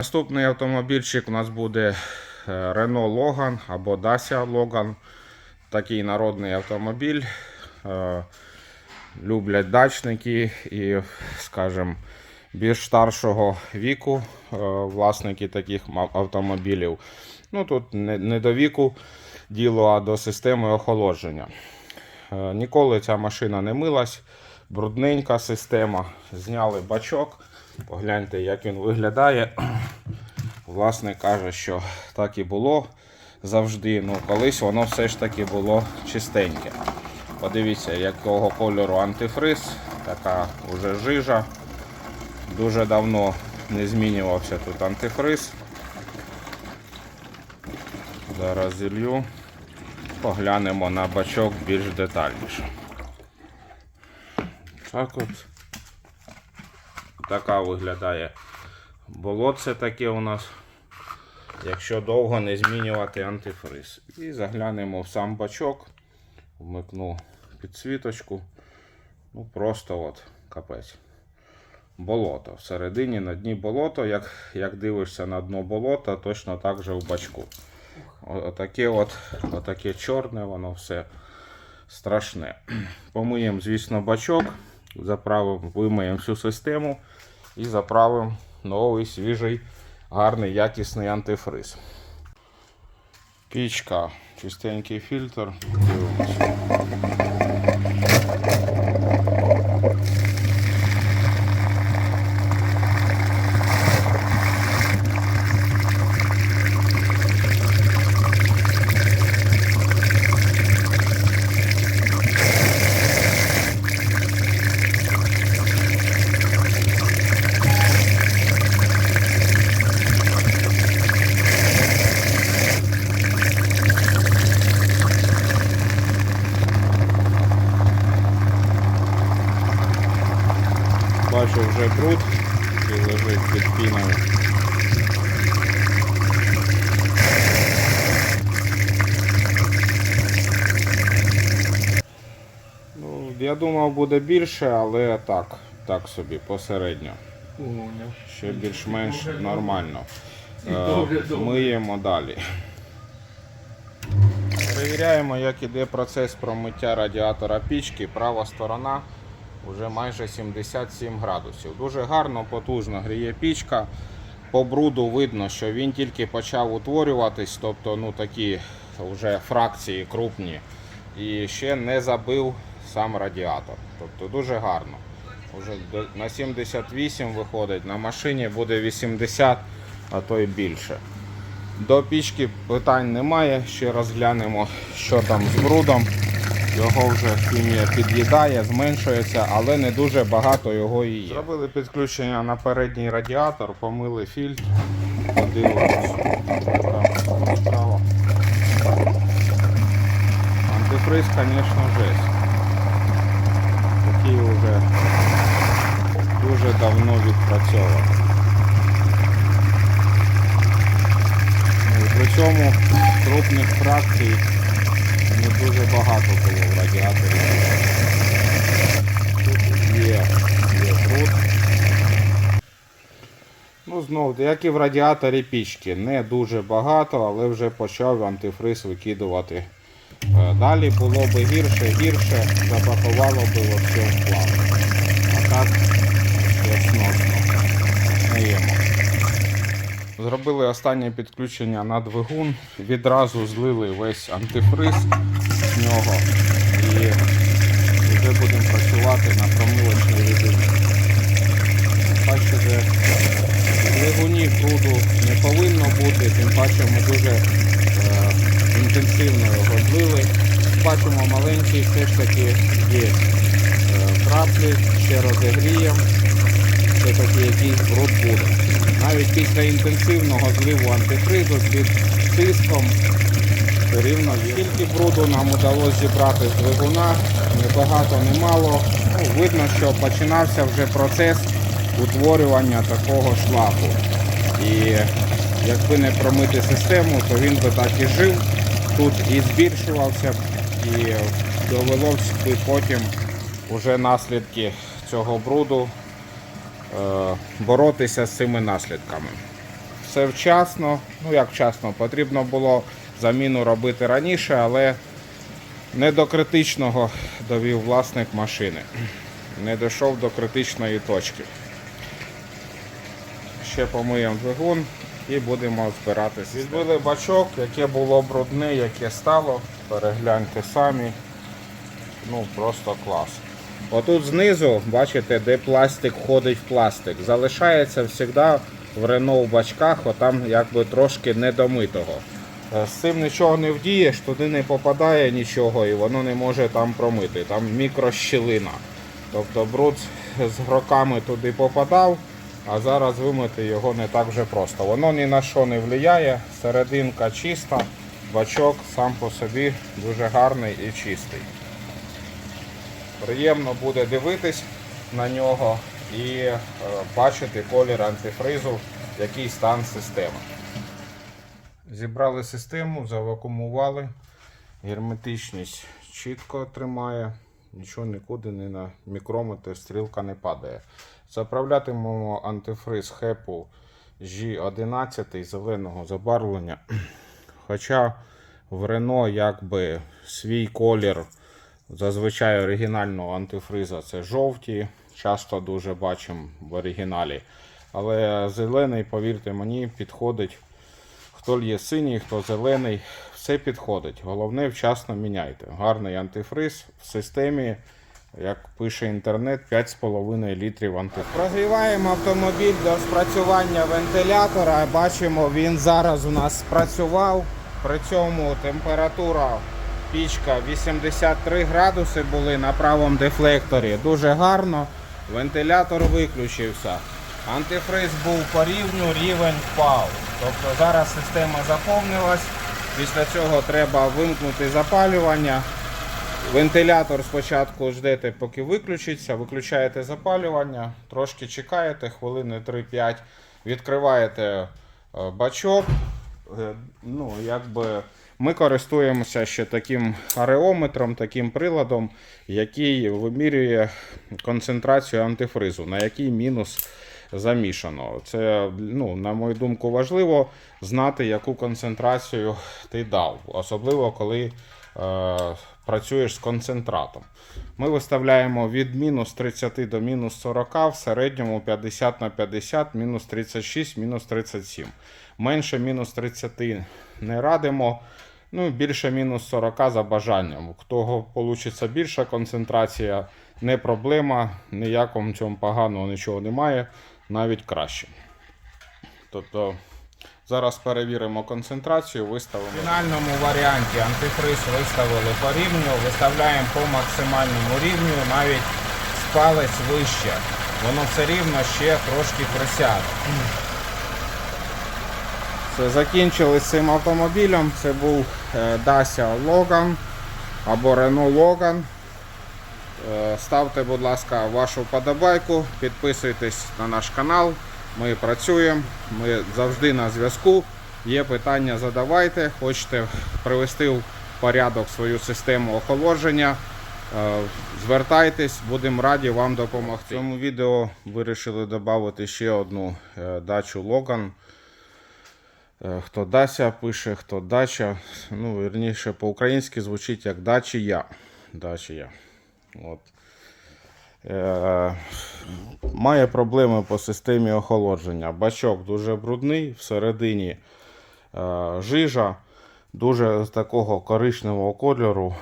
Наступний автомобільчик у нас буде е, Renault Logan або Dacia Logan. Такий народний автомобіль. Е, Люблять дачники і, скажімо, більш старшого віку е, власники таких автомобілів. Ну тут не, до віку діло, а до системи охолодження. Ніколи ця машина не милась, брудненька система. Зняли бачок. Погляньте, як він виглядає. Власник каже, що так і було завжди. Ну, колись воно все ж таки було чистеньке. Подивіться, якого кольору антифриз, така вже жижа. Дуже давно не змінювався тут антифриз. Зараз зілью. Поглянемо на бачок більш детальніше. Так от. Така виглядає болотце таке у нас, якщо довго не змінювати антифриз. І заглянемо в сам бачок, вмикну підсвіточку. Ну просто от капець. Болото. Всередині на дні болото, як, як дивишся на дно болота, точно так же в бачку. Отаке от, отаке чорне, воно все страшне. Помиємо, звісно, бачок, заправимо, вимиємо всю систему і заправимо новий, свіжий, гарний, якісний антифриз. Пічка, чистенький фільтр. Дивимося. Бачу вже бруд, який лежить під піною. Ну, я думав буде більше, але так, так собі, посередньо. Ще більш-менш нормально. Е, Миємо далі. Перевіряємо, як іде процес промиття радіатора пічки. Права сторона вже майже 77 градусів. Дуже гарно, потужно гріє пічка. По бруду видно, що він тільки почав утворюватись, тобто ну, такі вже фракції крупні. І ще не забив сам радіатор. Тобто дуже гарно. Уже на 78 виходить, на машині буде 80, а то й більше. До пічки питань немає. Ще раз глянемо, що там з брудом. Його вже хімія під'їдає, зменшується, але не дуже багато його і є. Зробили підключення на передній радіатор, помили фільтр, подивимось. Там. Антифриз, звісно, жесть. Такий вже дуже давно відпрацьований. При цьому крупних фракцій не дуже багато було Тут є, є. Ну, знов, як і в радіаторі пічки, не дуже багато, але вже почав антифриз викидувати. Е, Далі було би гірше, гірше, запакувало би все в план. А так, все сносно. Зробили останнє підключення на двигун, відразу злили весь антифриз з нього працювати на промивочній рідині. Бачите, в двигуні бруду не повинно бути, тим паче ми дуже е, інтенсивно його злили. Бачимо маленький все ж таки є е, краплі, ще розігріємо все-таки якийсь бруд буде. Навіть після інтенсивного зливу антифризу під тиском все рівно є. Скільки бруду нам вдалося зібрати з двигуна, не багато, не мало. Ну, видно, що починався вже процес утворювання такого шлаку. І якби не промити систему, то він би так і жив. Тут і збільшувався, і довелося б потім уже наслідки цього бруду е, боротися з цими наслідками. все вчасно. Ну як вчасно, потрібно було заміну робити раніше, але не до критичного довів власник машини. Не дійшов до критичної точки. Ще помиємо двигун і будемо збиратися. Відбили бачок, яке було брудне, яке стало. Перегляньте самі. Ну просто клас. Отут знизу, бачите, де пластик входить в пластик. Залишається завжди в в бачках, отам якби трошки недомитого. Е, З цим нічого не вдієш, туди не попадає нічого і воно не може там промити. Там мікрощілина. Тобто бруд з роками туди попадав, а зараз вимити його не так вже просто. Воно ні на що не впливає, серединка чиста, бачок сам по собі дуже гарний і чистий. Приємно буде дивитись на нього і е, бачити колір антифризу, який стан системи. Зібрали систему, завакумували. Герметичність чітко тримає, нічого нікуди не на мікрометр, стрілка не падає. Заправлятимемо антифриз хепу G11 зеленого забарвлення. Хоча в Рено якби свій колір зазвичай оригінального антифриза це жовті, часто дуже бачимо в оригіналі. Але зелений, повірте мені, підходить. Хто є синій, хто зелений, все підходить. Головне вчасно міняйте. Гарний антифриз в системі, як пише інтернет, 5,5 літрів антифриз. Прогріваємо автомобіль до спрацювання вентилятора. Бачимо, він зараз у нас спрацював. При цьому температура пічка 83 градуси були на правому дефлекторі. Дуже гарно. Вентилятор виключився. Антифриз був по рівню, рівень впав. Тобто зараз система заповнилась. Після цього треба вимкнути запалювання. Вентилятор спочатку ждете, поки виключиться, виключаєте запалювання, трошки чекаєте, хвилини 3-5, відкриваєте е, бачок. Е, Ну, якби ми користуємося ще таким ареометром, таким приладом, який вимірює концентрацію антифризу, на який мінус замішано. Це, ну, на мою думку, важливо знати, яку концентрацію ти дав, особливо коли е, працюєш з концентратом. Ми виставляємо від мінус 30 до мінус 40, в середньому 50 на 50, мінус 36, мінус 37. Менше мінус 30 не радимо. Ну, більше мінус 40 за бажанням. У кого вийде більша концентрація, не проблема, ніякому цьому поганого нічого немає, навіть краще. Тобто зараз перевіримо концентрацію, виставимо. В фінальному варіанті антифриз виставили по рівню, виставляємо по максимальному рівню, навіть з палець вище. Воно все рівно ще трошки присяде. Все, закінчили з цим автомобілем. Це був е, Dacia Logan або Renault Logan. Е, Ставте, будь ласка, вашу вподобайку, підписуйтесь на наш канал. Ми працюємо, ми завжди на зв'язку. Є питання, задавайте. Хочете привести в порядок свою систему охолодження. е, Звертайтесь, будемо раді вам допомогти. В цьому відео вирішили додати ще одну е, дачу. Е, Хто Дася пише, хто дача. Ну, вірніше, по-українськи звучить як дачія. Дачія. От. Е, має проблеми по системі охолодження. Бачок дуже брудний, всередині е, жижа, дуже з такого коричневого кольору.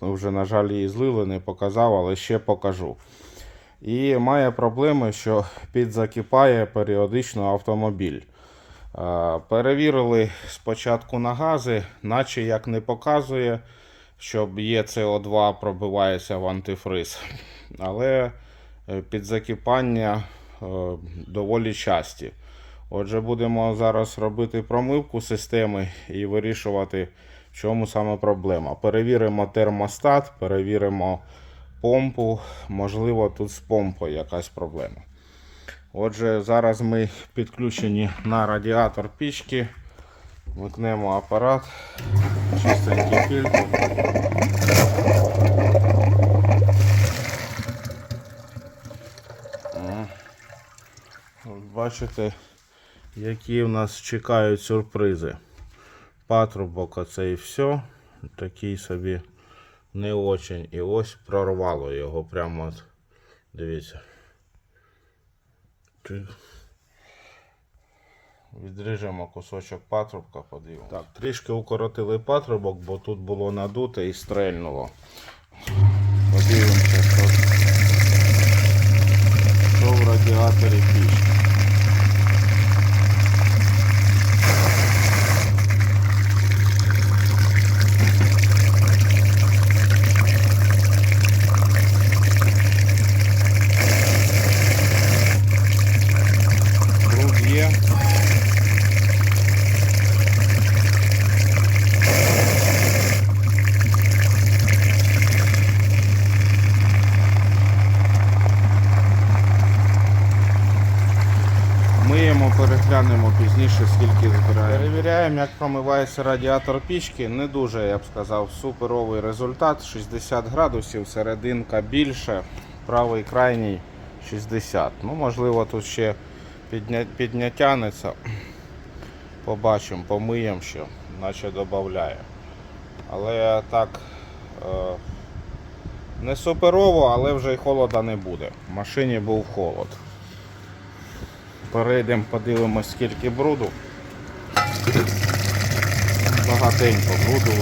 Ми вже, на жаль, її злили, не показав, але ще покажу. І має проблеми, що підзакипає періодично автомобіль. Е, Перевірили спочатку на гази, наче як не показує, щоб є СО2 пробивається в антифриз. Але е, підзакипання е, доволі часті. Отже, будемо зараз робити промивку системи і вирішувати, в чому саме проблема. Перевіримо термостат, перевіримо помпу. Можливо, тут з помпою якась проблема. Отже, зараз ми підключені на радіатор пічки. Вмикнемо апарат, чистенький фільтр. Бачите, які в нас чекають сюрпризи. Патрубок оце і все. Такий собі не очень. І ось прорвало його прямо от. Дивіться. Відріжемо кусочок патрубка, подивимося. Так, трішки укоротили патрубок, бо тут було надуте і стрельнуло. Подивимося, що, що в радіаторі пічки. Бруд є. Миємо, пізніше, скільки збираємо. Перевіряємо, як промивається радіатор пічки. Не дуже, я б сказав, суперовий результат. 60 градусів, серединка більше, правий крайній 60. Ну, можливо, тут ще підня... піднятянеться. Побачимо, помиємо ще, наче додає. Але так е... не суперово, але вже й холода не буде. В машині був холод. Перейдемо, подивимось, скільки бруду. Багатенько бруду.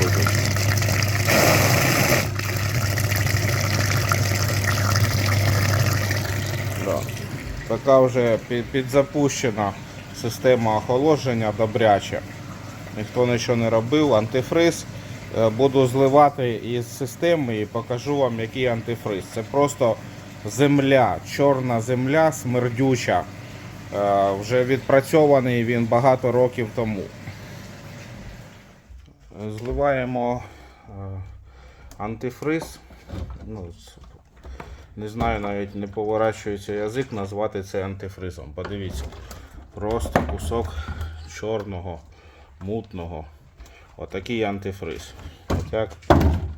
Да. Така вже підзапущена система охолодження добряче. Ніхто нічого не робив. Антифриз. Е, Буду зливати із системи і покажу вам, який антифриз. Це просто земля, чорна земля, смердюча. Е, Вже відпрацьований він багато років тому. Зливаємо е, антифриз. Ну, не знаю, навіть не поворачується язик назвати це антифризом. Подивіться. Просто кусок чорного, мутного. Отакий антифриз. Як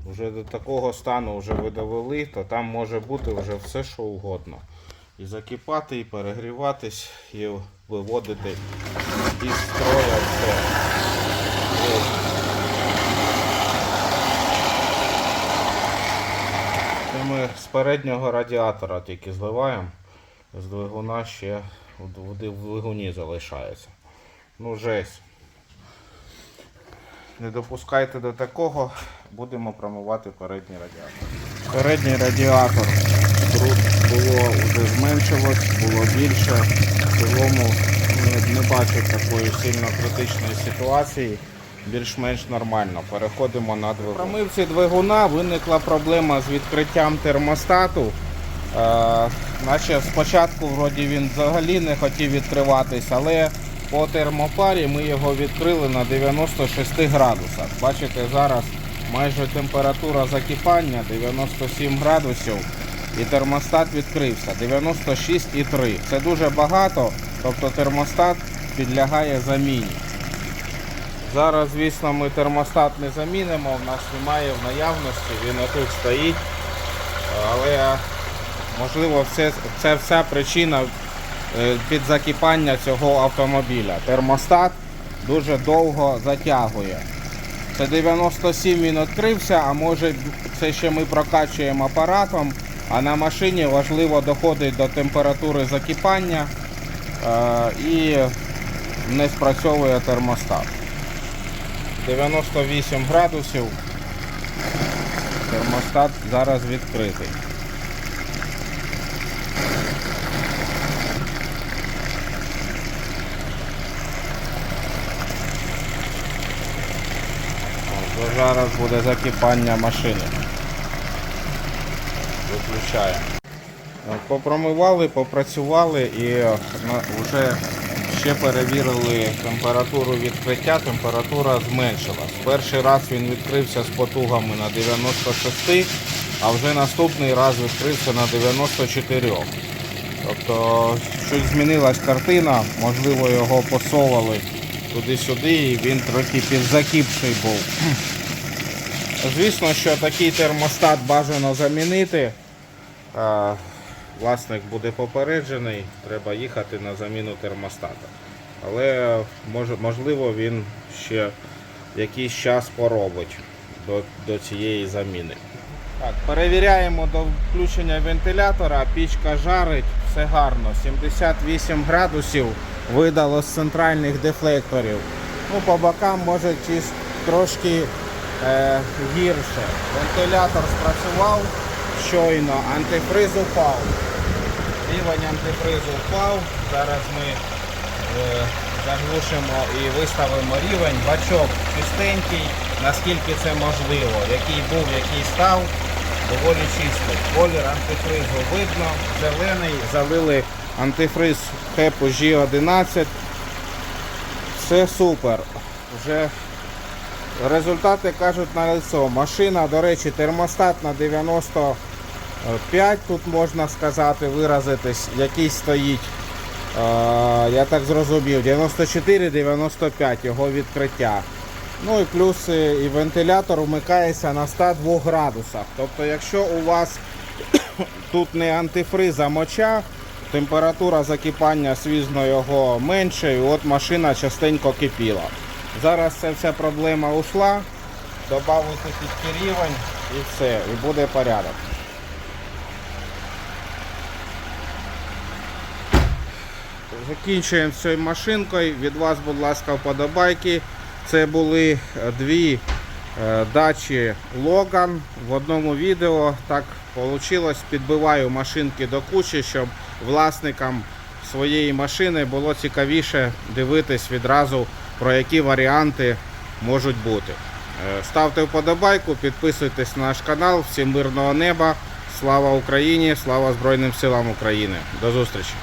вже до такого стану вже довели, то там може бути вже все, що угодно. І закипати, і перегріватись, і виводити із строя все. Це ми з переднього радіатора тільки зливаємо. З двигуна ще в двигуні залишається. Ну, жесть. Не допускайте до такого, будемо промивати передній радіатор. Передній радіатор тут було вже зменшилось, було більше. В цілому не, не бачу такої сильно критичної ситуації. Більш-менш нормально. Переходимо на двигун. В промивці двигуна виникла проблема з відкриттям термостату. Е, наче спочатку вроді він взагалі не хотів відкриватись, але по термопарі ми його відкрили на 96 градусах. Бачите, зараз майже температура закипання 97 градусів і термостат відкрився 96,3. Це дуже багато, тобто термостат підлягає заміні. Зараз, звісно, ми термостат не замінимо, в нас немає в наявності, він отут стоїть. Але можливо це, це вся причина е, підзакипання цього автомобіля. Термостат дуже довго затягує. Це 97 він відкрився, а може це ще ми прокачуємо апаратом, а на машині важливо доходить до температури закипання е, і не спрацьовує термостат. 98 градусів. Термостат зараз відкритий. О, то Зараз буде закипання машини. Виключаємо. Е, Попромивали, попрацювали і е, вже ще перевірили температуру відкриття, температура зменшилась. Перший раз він відкрився з потугами на 96, а вже наступний раз відкрився на 94. Тобто щось змінилась картина, можливо його посовували туди-сюди і він трохи підзакипший був. Звісно, що такий термостат бажано замінити. Е, Власник буде попереджений, треба їхати на заміну термостата. але можливо він ще якийсь час поробить до, до цієї заміни. Так, перевіряємо до включення вентилятора, пічка жарить, все гарно. 78 градусів видало з центральних дефлекторів. Ну, по бокам може трошки гірше. Вентилятор спрацював щойно, антифриз упав. Рівень антифризу впав. Зараз ми е, заглушимо і виставимо рівень. Бачок чистенький, наскільки це можливо. Який був, який став, доволі чистий. Колір антифризу видно, зелений. Залили антифриз Хепу G11. Все супер. Вже результати кажуть на лицо. Машина, до речі, термостат на 95, тут можна сказати, виразитись, який стоїть. Е, я так зрозумів, 94-95 його відкриття. Ну і плюс е, і вентилятор вмикається на 102 градусах. Тобто, якщо у вас тут не антифриз, а моча, температура закипання свізно його менше, і от машина частенько кипіла. Зараз ця вся проблема ушла, додати тільки рівень і все, і буде порядок. Закінчуємо цією машинкою. Від вас, будь ласка, вподобайки. Це були е, дві е, дачі Logan в одному відео. Так вийшло. Підбиваю машинки до кучі, щоб власникам своєї машини було цікавіше дивитись відразу, про які варіанти можуть бути. Е, Ставте вподобайку, підписуйтесь на наш канал. Всім мирного неба. Слава Україні! Слава Збройним силам України! До зустрічі!